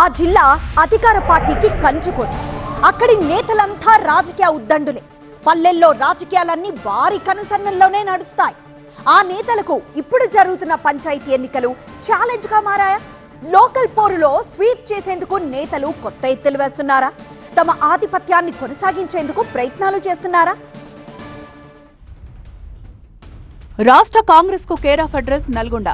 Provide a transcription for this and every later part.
ఆ జిల్లా అధికార పార్టీకి కంచుకోడు అక్కడి నేతలంతా రాజకీయ ఉద్దండులే. పల్లెల్లో రాజకీయాలన్నీ వారి కనుసన్నల్లోనే నడుస్తాయి. ఆ నేతలకు ఇప్పుడు జరుగుతున్న పంచాయతీ ఎన్నికలు ఛాలెంజ్గా మారాయా? లోకల్ పోరులో స్వీప్ చేసేందుకు నేతలు కొత్త ఎత్తులు వేస్తున్నారా? తమ ఆధిపత్యాన్ని కొనసాగించేందుకు ప్రయత్నాలు చేస్తున్నారా? రాష్ట్ర కాంగ్రెస్కు కేర్ ఆఫ్ అడ్రస్ నల్గొండ.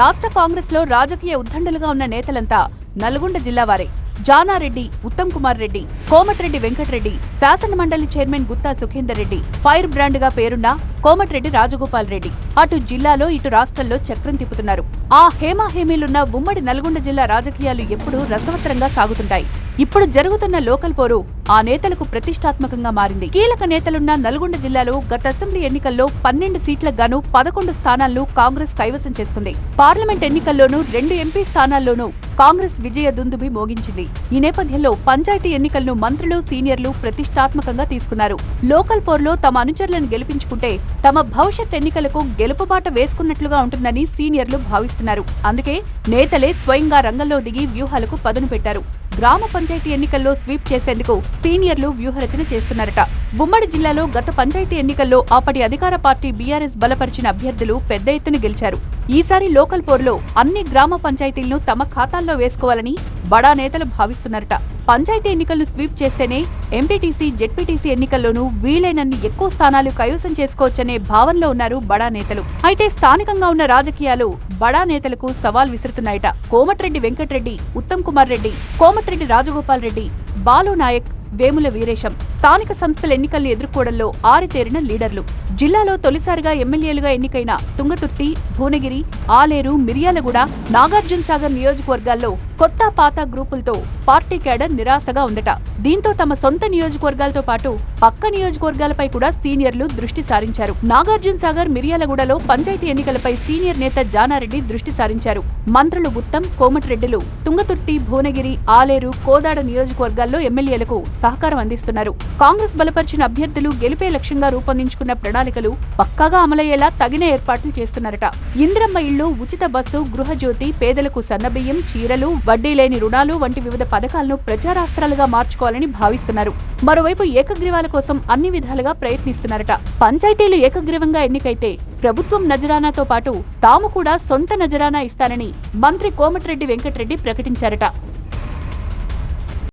రాష్ట్ర కాంగ్రెస్లో రాజకీయ ఉద్దండలుగా ఉన్న నేతలంతా నల్గొండ జిల్లా వారే. జానారెడ్డి ఉత్తమ్ కుమార్ రెడ్డి కోమటిరెడ్డి వెంకటరెడ్డి శాసన మండలి చైర్మన్ గుత్తా సుఖేందర్ రెడ్డి ఫైర్ బ్రాండ్గా పేరున్న కోమటిరెడ్డి రాజగోపాల్ రెడ్డి. అటు జిల్లాలో ఇటు రాష్ట్రంలో చక్రం తిప్పుతున్నారు. ఆ హేమాహేమీలున్న ఉమ్మడి నల్గొండ జిల్లా రాజకీయాలు ఎప్పుడూ రసవత్తరంగా సాగుతుంటాయి. ఇప్పుడు జరుగుతున్న లోకల్ పోరు ఆ నేతలకు ప్రతిష్టాత్మకంగా మారింది. కీలక నేతలున్న నల్గొండ జిల్లాలో గత అసెంబ్లీ ఎన్నికల్లో పన్నెండు సీట్లకు గాను పదకొండు స్థానాలను కాంగ్రెస్ కైవసం చేసుకుంది. పార్లమెంట్ ఎన్నికల్లోనూ రెండు ఎంపీ స్థానాల్లోనూ కాంగ్రెస్ విజయ దుందుబి మోగించింది. ఈ నేపథ్యంలో పంచాయతీ ఎన్నికలను మంత్రులు సీనియర్లు ప్రతిష్టాత్మకంగా తీసుకున్నారు. లోకల్ పోర్లో తమ అనుచరులను గెలిపించుకుంటే తమ భవిష్యత్ ఎన్నికలకు గెలుపుబాట వేసుకున్నట్లుగా ఉంటుందని సీనియర్లు భావిస్తున్నారు. అందుకే నేతలే స్వయంగా రంగంలో దిగి వ్యూహాలకు పదును పెట్టారు. గ్రామ పంచాయతీ ఎన్నికల్లో స్వీప్ చేసేందుకు సీనియర్లు వ్యూహరచన చేస్తున్నారట. ఉమ్మడి జిల్లాలో గత పంచాయతీ ఎన్నికల్లో అప్పటి అధికార పార్టీ బీఆర్ఎస్ బలపరిచిన అభ్యర్థులు పెద్ద ఎత్తున గెలిచారు. ఈసారి లోకల్ పోర్లో అన్ని గ్రామ పంచాయతీలను తమ ఖాతాల్లో వేసుకోవాలని బడా నేతలు భావిస్తున్నారట. పంచాయతీ ఎన్నికలను స్వీప్ చేస్తేనే ఎంపీటీసీ జెడ్పీటీసీ ఎన్నికల్లోనూ వీలైనన్ని ఎక్కువ స్థానాలు కైవసం చేసుకోవచ్చనే భావనలో ఉన్నారు బడా నేతలు. అయితే స్థానికంగా ఉన్న రాజకీయాలు బడా నేతలకు సవాల్ విసురుతున్నాయట. కోమటిరెడ్డి వెంకటరెడ్డి ఉత్తమ్ కుమార్ రెడ్డి కోమటిరెడ్డి రాజగోపాల్ రెడ్డి బాలు నాయక్ వేముల వీరేశం స్థానిక సంస్థల ఎన్నికల్ని ఎదుర్కోవడంలో ఆరితేరిన లీడర్లు. జిల్లాలో తొలిసారిగా ఎమ్మెల్యేలుగా ఎన్నికైన తుంగతుర్తి భువనగిరి ఆలేరు మిర్యాలగూడ నాగార్జున సాగర్ నియోజకవర్గాల్లో కొత్త పాత గ్రూపులతో పార్టీ కేడర్ నిరాశగా ఉందట. దీంతో తమ సొంత నియోజకవర్గాలతో పాటు పక్క నియోజకవర్గాలపై కూడా సీనియర్లు దృష్టి సారించారు. నాగార్జున సాగర్ మిర్యాలగూడలో పంచాయతీ ఎన్నికలపై సీనియర్ నేత జానారెడ్డి దృష్టి సారించారు. మంత్రులు ఉత్తమ్ కోమటిరెడ్డిలు తుంగతుర్తి భువనగిరి ఆలేరు కోదాడ నియోజకవర్గాల్లో ఎమ్మెల్యేలకు సహకారం అందిస్తున్నారు. కాంగ్రెస్ బలపరిచిన అభ్యర్థులు గెలిపే లక్ష్యంగా రూపొందించుకున్న ప్రణాళికలు పక్కాగా అమలయ్యేలా తగిన ఏర్పాట్లు చేస్తున్నారట. ఇందిరమ్మ ఇళ్ళు ఉచిత బస్సు గృహజ్యోతి పేదలకు సన్నబియ్యం చీరలు వడ్డీ లేని రుణాలు వంటి వివిధ పథకాలను ప్రచారాస్త్రాలుగా మార్చుకోవాలని భావిస్తున్నారు. మరోవైపు ఏకగ్రీవాల కోసం అన్ని విధాలుగా ప్రయత్నిస్తున్నారట. పంచాయతీలు ఏకగ్రీవంగా ఎన్నికైతే ప్రభుత్వం నజరానాతో పాటు తాము కూడా సొంత నజరానా ఇస్తానని మంత్రి కోమటిరెడ్డి వెంకటరెడ్డి ప్రకటించారట.